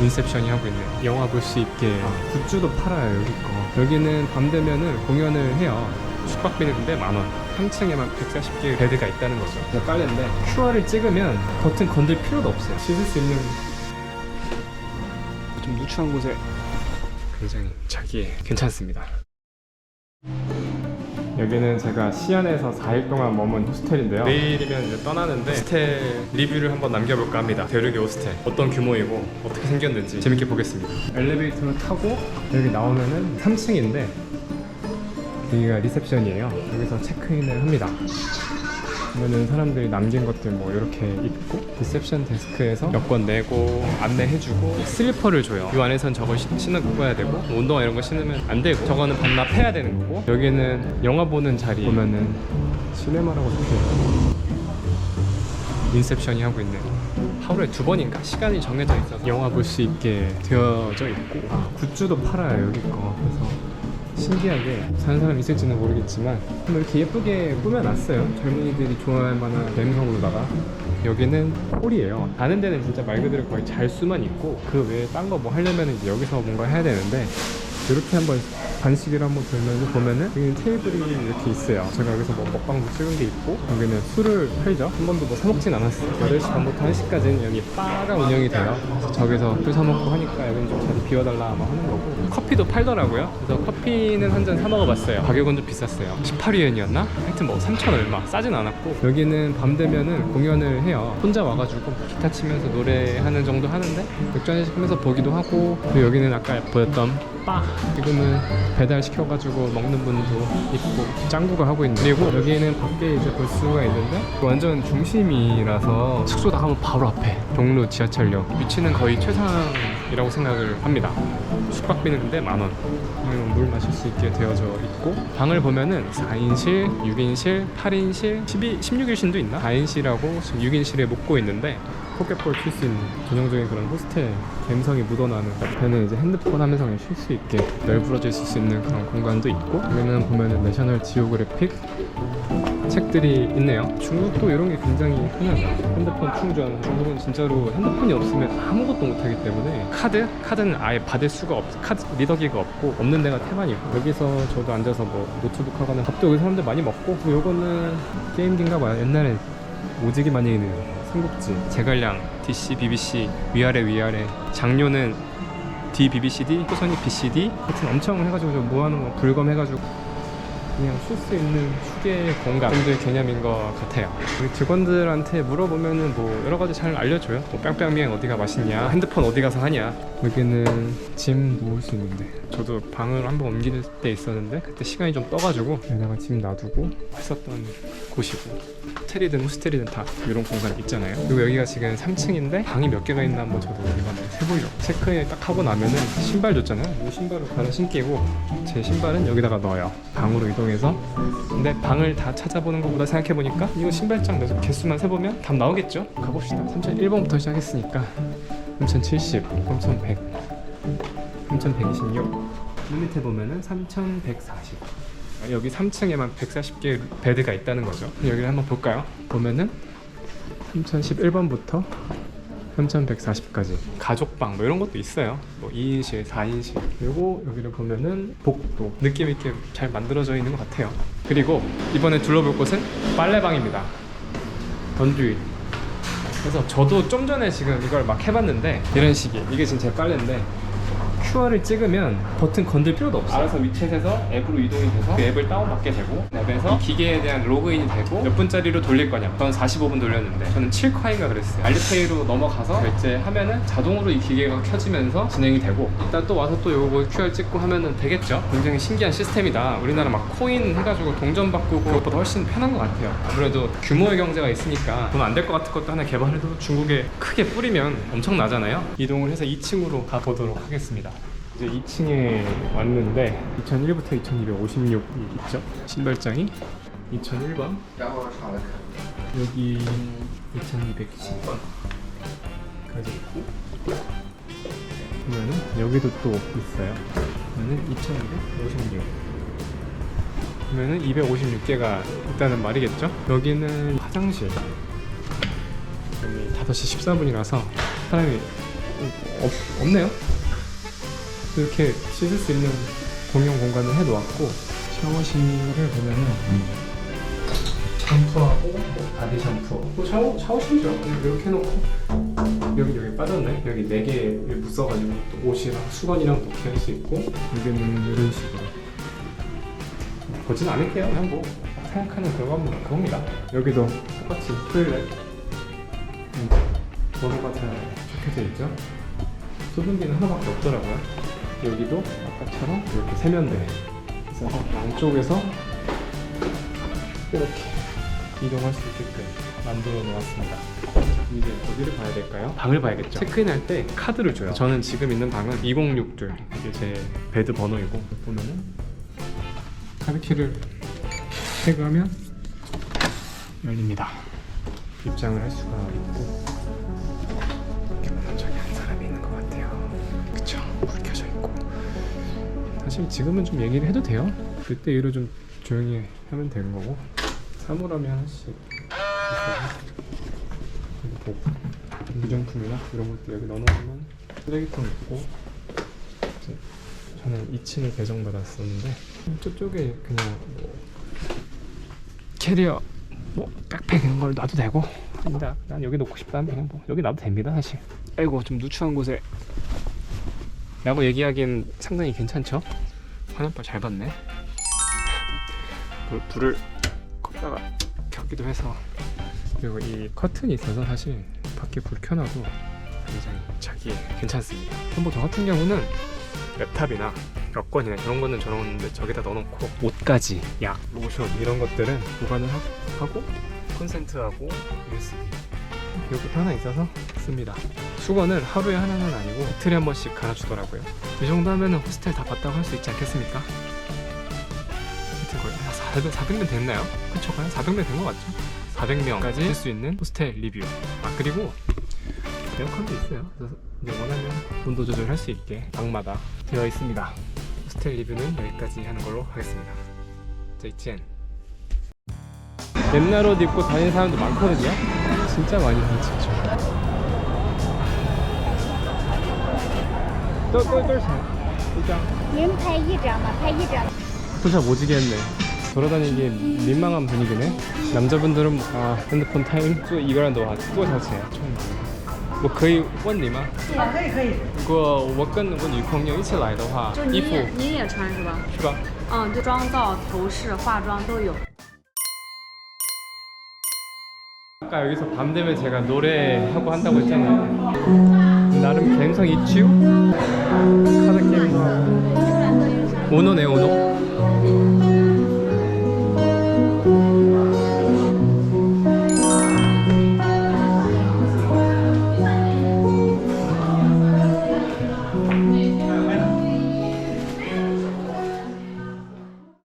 인셉션이 하고 있는 영화 볼 수 있게. 굿즈도 팔아요 여기 거. 여기는 밤 되면은 공연을 해요. 숙박비는 근데 만 원. 3층에만 140개 베드가 있다는 거죠. 그냥 빨래인데 QR을 찍으면 버튼 건들 필요도 없어요. 씻을 수 있는 좀 누추한 곳에. 굉장히 자기에 괜찮습니다 여기는 제가 시안에서 4일 동안 머문 호스텔인데요. 내일이면 이제 떠나는데 호스텔 리뷰를 한번 남겨볼까 합니다. 대륙의 호스텔 어떤 규모이고 어떻게 생겼는지 재밌게 보겠습니다. 엘리베이터를 타고 여기 나오면은 3층인데 여기가 리셉션이에요. 여기서 체크인을 합니다. 그러면은 사람들이 남긴 것들 뭐 이렇게 있고 리셉션 데스크에서 여권 내고 안내해주고 슬리퍼를 줘요. 이 안에선 저걸 신- 신고 가야 되고 뭐 운동화 이런 거 신으면 안 되고 저거는 반납해야 되는 거고 여기는 영화 보는 자리 보면은 시네마라고 적혀있고 인셉션이 하고 있는 하루에 두 번인가 시간이 정해져 있어서 영화 볼 수 있게 되어져 있고 아, 굿즈도 팔아요 여기 거 그래서 신기하게 사는 사람 있을지는 모르겠지만 뭐 이렇게 예쁘게 꾸며놨어요. 젊은이들이 좋아할 만한 감성으로다가. 여기는 홀이에요. 가는 데는 진짜 말 그대로 거의 잘 수만 있고 그 외에 딴 거 뭐 하려면 이제 여기서 뭔가 해야 되는데 이렇게 한번 간식을 한번 돌면서 보면은 여기는 테이블이 이렇게 있어요. 제가 여기서 뭐 먹방도 찍은 게 있고 여기는 술을 팔죠. 한 번도 뭐 사 먹진 않았어요. 8시 반부터 1시까지는 여기 바가 운영이 돼요. 그래서 저기서 술 사 먹고 하니까 여기는 좀 자리 비워달라 뭐 하는 거고 커피도 팔더라고요. 그래서 커피는 한 잔 사 먹어봤어요. 가격은 좀 비쌌어요. 18위엔이었나? 하여튼 뭐 3천 얼마 싸진 않았고 여기는 밤 되면은 공연을 해요. 혼자 와가지고 기타 치면서 노래하는 정도 하는데 맥주 한잔 시키면서 보기도 하고 그리고 여기는 아까 보였던 바 지금은 배달 시켜가지고 먹는 분도 있고 짱구가 하고 있는 그리고 여기는 밖에 이제 볼 수가 있는데 완전 중심이라서 숙소 나가면 바로 앞에 종로 지하철역 위치는 거의 최상이라고 생각을 합니다 숙박비는 근데 만원 물 마실 수 있게 되어져 있고 방을 보면은 4인실, 6인실, 8인실, 12, 16인실도 있나? 4인실하고 지금 6인실에 묵고 있는데 포켓볼 칠 수 있는 전형적인 그런 호스텔 감성이 묻어나는 옆에는 이제 핸드폰 하면서 그냥 쉴 수 있게 널브러져 있을 수 있는 그런 공간도 있고 여기는 보면은 내셔널 지오그래픽 책들이 있네요. 중국도 이런 게 굉장히 흔하다. 핸드폰 충전. 중국은 진짜로 핸드폰이 없으면 아무것도 못하기 때문에 카드? 카드는 아예 받을 수가 없. 카드 리더기가 없고 없는 데가 태반이고 여기서 저도 앉아서 뭐 노트북 하거나 밥도 여기 사람들 많이 먹고 요거는 게임기인가 봐요. 옛날에 오지게 많이 있는 삼국지. 제갈량 DC, BBC 위아래 위아래. 장료는 D, BBCD, 후선이 BCD. 하여튼 엄청 해가지고 좀 모아놓은 거 불검 해가지고 그냥 쉴수 있는 휴게 공간 정도의 개념인 것 같아요. 우리 직원들한테 물어보면은 뭐 여러 가지 잘 알려줘요. 뭐 뺑뺑미행 어디가 맛있냐, 핸드폰 어디 가서 하냐. 여기는 짐 놓을 수 있는데 저도 방을 한번 옮길 때 있었는데 그때 시간이 좀 떠가지고 여기다가 짐 놔두고 했었던 곳이고 호텔이든 호스텔이든 다 이런 공간 있잖아요. 그리고 여기가 지금 3층인데 방이 몇 개가 있나 한번 저도 이번에 세보려고 체크인 딱 하고 나면은 신발 줬잖아요. 이 신발을 갈아 신기고 제 신발은 여기다가 넣어요. 방으로 이동 해서. 근데 방을 다 찾아보는 것보다 생각해보니까 이거 신발장 몇 개수만 세보면 답 나오겠죠? 가봅시다. 3001번부터 시작했으니까 3070, 3100, 3126 밑에 보면은 3140 아, 여기 3층에만 140개 베드가 있다는 거죠. 여기를 한번 볼까요? 보면은 3011번부터 3140까지. 가족방 뭐 이런 것도 있어요. 뭐 2인실 4인실. 그리고 여기를 보면은 복도. 느낌 있게 잘 만들어져 있는 것 같아요. 그리고 이번에 둘러볼 곳은 빨래방입니다. 던주일. 그래서 저도 좀 전에 지금 이걸 막 해봤는데 이런 식이 이게 지금 제 빨래인데 QR을 찍으면 버튼 건들 필요도 없어요. 알아서 위챗에서 앱으로 이동이 돼서 그 앱을 다운받게 되고 앱에서 기계에 대한 로그인이 되고 몇 분짜리로 돌릴 거냐. 저는 45분 돌렸는데 저는 7콰인가 그랬어요. 알리페이로 넘어가서 결제하면은 자동으로 이 기계가 켜지면서 진행이 되고 이따 또 와서 또 요거 QR 찍고 하면은 되겠죠. 굉장히 신기한 시스템이다. 우리나라 막 코인 해가지고 동전 바꾸고 그것보다 훨씬 편한 것 같아요. 아무래도 규모의 경제가 있으니까 돈 안 될 것 같은 것도 하나 개발해도 중국에 크게 뿌리면 엄청 나잖아요. 이동을 해서 2층으로 가보도록 하겠습니다. 이제 2층에 왔는데 2001부터 2256이 있죠. 신발장이 2001번 여기 2210번까지 있고 그러면은 여기도 또 있어요. 그러면은 2256 그러면은 256개가 있다는 말이겠죠? 여기는 화장실 여기 5시 14분이라서 사람이 없, 없네요. 이렇게 씻을 수 있는 공용 공간을 해놓았고 샤워실을 보면은 샴푸하고 바디 샴푸 또 샤워 샤워실이죠. 이렇게 해놓고 여기 여기 빠졌네. 여기 네 개를 묶어가지고 또 옷이랑 수건이랑 놓게 할 수 있고 여기는 이런 식으로 보진 않을게요. 그냥 뭐 생각하는 그건 뭐 그겁니다. 여기도 똑같이 토일렛 음, 번호가 잘 적혀져 있죠. 소변기는 하나밖에 없더라고요. 여기도 아까처럼 이렇게 세면대 있어서 양쪽에서 이렇게 이동할 수 있게끔 만들어 놓았습니다. 이제 어디를 봐야 될까요? 방을 봐야겠죠. 체크인 할 때 카드를 줘요. 저는 지금 있는 방은 2062 이게 제 베드 번호이고 보면은 카드키를 태그하면 열립니다. 입장을 할 수가 있고 사실 지금은 좀 얘기를 해도 돼요. 그때 이후로 좀 조용히 하면 되는 거고. 사물함이 하나씩 있어요. 그리고 유정품이나 이런 것도 여기 넣어놓으면 쓰레기통 있고 저는 2층을 배정받았었는데 저쪽에 그냥 뭐 캐리어 뭐 백팩 이런 걸 놔도 되고. 아니다. 난 여기 놓고 싶다면 그냥 뭐 여기 놔도 됩니다 사실. 아이고 좀 누추한 곳에 라고 얘기하기엔 상당히 괜찮죠 화면빨 잘 봤네. 불, 불을 껐다가 켰기도 해서. 그리고 이 커튼이 있어서 사실 밖에 불 켜놔도 굉장히 자기에 괜찮습니다. 뭐저 같은 경우는 랩탑이나 여권이나 그런 거는 저런 데 저기다 넣어놓고 옷까지. 약, 로션 이런 것들은 보관을 하- 하고 콘센트하고 USB 이것도 하나 있어서 씁니다 수건을 하루에 하나는 아니고 이틀에 한 번씩 갈아주더라고요. 이 정도 하면 호스텔 다 봤다고 할 수 있지 않겠습니까? 하여튼 거의 한 400, 400명 됐나요? 그쵸 과연 400명 된거 맞죠? 400명까지? 쓸수 있는 호스텔 리뷰. 아 그리고 에어컨도 있어요. 그래서 이제 원하면 온도 조절할 수 있게 방마다 되어 있습니다. 호스텔 리뷰는 여기까지 하는 걸로 하겠습니다. 자 이젠 옛날 옷 입고 다니는 사람도 많거든요. 진짜 많이 사 진짜 똘똘똘 이장 您拍一张吧，拍一张。 포토샵 오지게 했네 돌아다니기 민망한 분위기네 남자분들은 아 핸드폰 타임 做一个人的话多少钱我可以问你吗可以可以，如果我跟我女朋友一起来的话就衣服您也您也穿是吧？是吧嗯，就妆造、头饰、化妆都有。 아까 여기서 밤 되면 제가 노래하고 한다고 했잖아요. 나름 감성 있지요? 카드 게임도 하고. 오노네 오노.